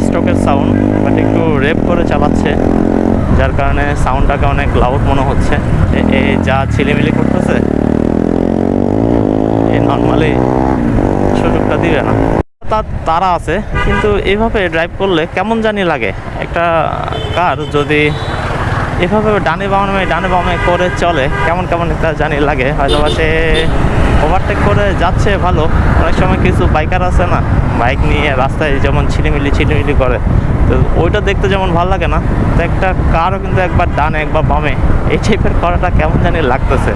স্টকের sound but একটু rape করে চালাচ্ছে, যার কারণে সাউন্ডটাকে অনেক লাউড মনে হচ্ছে। এ- এ, যা ছিলিমিলি করতেছে, এ নর্মালি সুযোগটা দিবে না। তার তারা আছে, কিন্তু এইভাবে ড্রাইভ করলে কেমন জানি লাগে। একটা কার যদি এভাবে ডানে বামে ডানে বামে করে চলে, কেমন কেমন একটা জানি লাগে। হয়তো সে ওভারটেক করে যাচ্ছে ভালো, অনেক সময় কিছু বাইকার আছে না বাইক নিয়ে রাস্তায় যেমন ছিলিমিলি ছিলিমিলি করে। তো ওইটা দেখতে যেমন ভালো লাগে না, তো একটা কারও কিন্তু একবার ডানে, একবার বামে, এই টাইপের করাটা কেমন জানি লাগতেছে।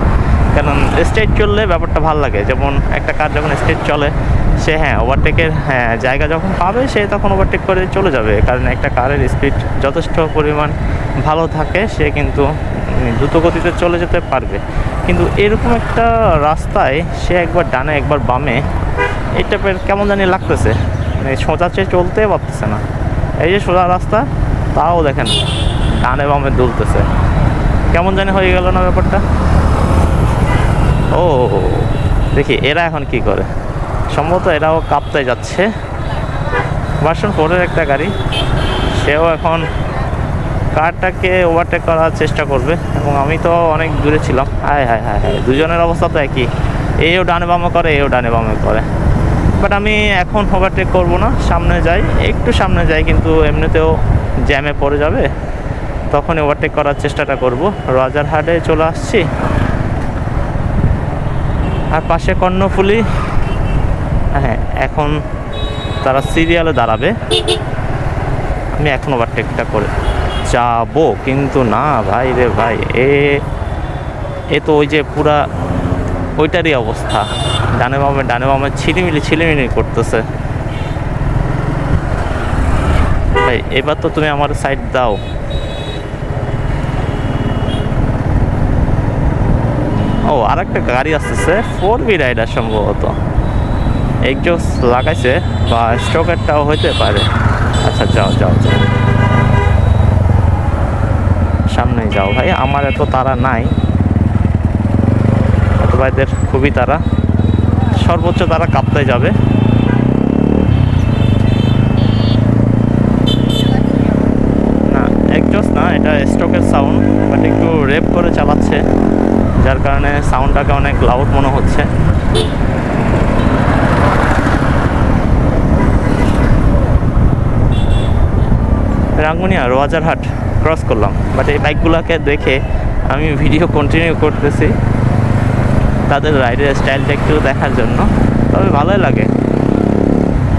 কারণ স্টেট চললে ব্যাপারটা ভালো লাগে। যেমন একটা কার যখন স্টেট চলে, সে হ্যাঁ ওভারটেকের হ্যাঁ জায়গা যখন পাবে, সে তখন ওভারটেক করে চলে যাবে। কারণ একটা কারের স্পিড যথেষ্ট পরিমাণ ভালো থাকে, সে কিন্তু দ্রুতগতিতে চলে যেতে পারবে। কিন্তু এরকম একটা রাস্তায় সে একবার ডানে, একবার বামে টাইপের কেমন জানি লাগতেছে। মানে সোজা চেয়ে চলতে পারতেছে না। এই যে সোজা রাস্তা, তাও দেখেন ডানে বামে দুলতেছে। কেমন জানি হয়ে গেল না ব্যাপারটা। ও, দেখি এরা এখন কি করে। সম্ভবত এরাও কাপ্তায় যাচ্ছে। ভার্সন ফোরের একটা গাড়ি, সেও এখন কারটাকে ওভারটেক করার চেষ্টা করবে এবং আমি তো অনেক দূরে ছিলাম। হায় হায় হায় হায়, দুজনের অবস্থা তো একই। এও ডানে বামে করে, এও ডানে বামে করে। বাট আমি এখন ওভারটেক করব না, সামনে যাই, একটু সামনে যাই, কিন্তু এমনিতেও জ্যামে পড়ে যাবে। তখন ওভারটেক করার চেষ্টাটা করব। রাজারহাটে চলে আসছি। আর পাশে কর্ণফুলি। হ্যাঁ এখন তারা সিরিয়ালে দাঁড়াবে। আমি এখন ওভারটেকটা করে যাব, কিন্তু না ভাই রে ভাই, এ এ তো ওই যে পুরা ওইটারই অবস্থা। ডানে বামে ডানে বামে ছিলিমিলি ছিলিমিলি করতেছে। ভাই, এবার তো তুমি আমার সাইড দাও। ও আর একটা গাড়ি আসতেছে ফোর বি রাইডার সম্ভবত। একজোস লাগাইছে, বা স্ট্রোকেরটাও হইতে পারে। আচ্ছা যাও যাও যাও। সামনে যাও। ভাই, আমার এত তারা নাই। ভাইদের খুবই তারা সর্বোচ্চ তারা কাপ্তায় যাবে। না একজোস না, এটা স্ট্রোকের সাউন্ড বাট একটু রেপ করে চালাচ্ছে, যার কারণে সাউন্ডটাকে অনেক লাউড মনে হচ্ছে। রাঙ্গুনিয়া, রোয়াজারহাট। ক্রস করলাম বাট এই বাইকগুলোকে দেখে আমি ভিডিও কন্টিনিউ করতেছি। তাদের রাইডের স্টাইলটা একটু দেখার জন্য। তবে ভালোই লাগে।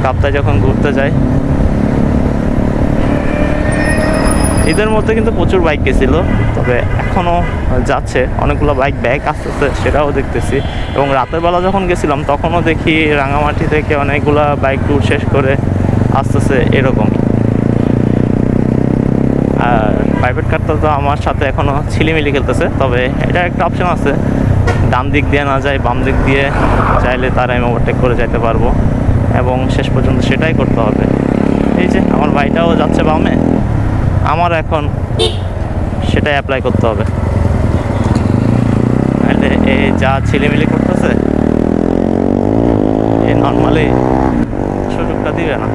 কাপ্তায় যখন ঘুরতে যায়। ঈদের মধ্যে কিন্তু প্রচুর বাইক গেছিল, তবে এখনও যাচ্ছে। অনেকগুলো বাইক ব্যাগ আসতেছে, সেটাও দেখতেছি। এবং রাতের বেলা যখন গেছিলাম, তখনও দেখি রাঙামাটি থেকে অনেকগুলা বাইক ট্যুর শেষ করে আসতেছে এরকম। আর প্রাইভেট কারটা তো আমার সাথে এখনও ছিলিমিলি খেলতেছে, তবে এটা একটা অপশন আছে। ডান দিক দিয়ে না যায়, বাম দিক দিয়ে চাইলে তার আমি ওভারটেক করে যাইতে পারব। এবং শেষ পর্যন্ত সেটাই করতে হবে। এই যে, আমার ভাইটাও যাচ্ছে বামে। আমার এখন সেটাই অ্যাপ্লাই করতে হবে। নাহলে এ যা ছিলিমিলি করতেছে, এ নর্মালি সুযোগটা দিবে না।